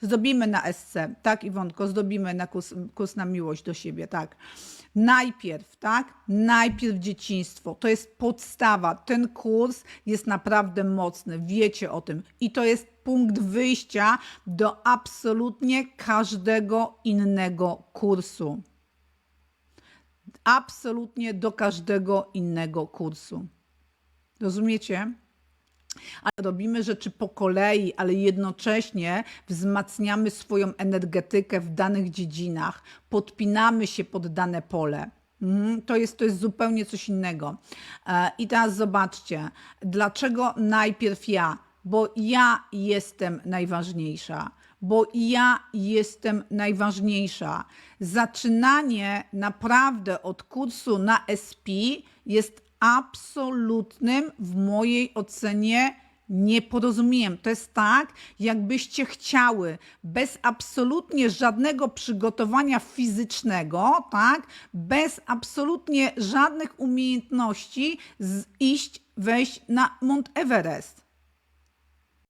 Zdobimy na SC, tak Iwonko, zdobimy na kurs, kurs na miłość do siebie, tak. Najpierw, tak? Najpierw dzieciństwo. To jest podstawa. Ten kurs jest naprawdę mocny. Wiecie o tym. I to jest punkt wyjścia do absolutnie każdego innego kursu. Absolutnie do każdego innego kursu. Rozumiecie? Ale robimy rzeczy po kolei, ale jednocześnie wzmacniamy swoją energetykę w danych dziedzinach, podpinamy się pod dane pole. Mhm, To jest, to jest zupełnie coś innego. E, I teraz zobaczcie, dlaczego najpierw ja? Bo ja jestem najważniejsza bo ja jestem najważniejsza. Zaczynanie naprawdę od kursu na SP jest absolutnym w mojej ocenie nieporozumieniem. To jest tak, jakbyście chciały bez absolutnie żadnego przygotowania fizycznego, tak, bez absolutnie żadnych umiejętności iść, wejść na Mount Everest.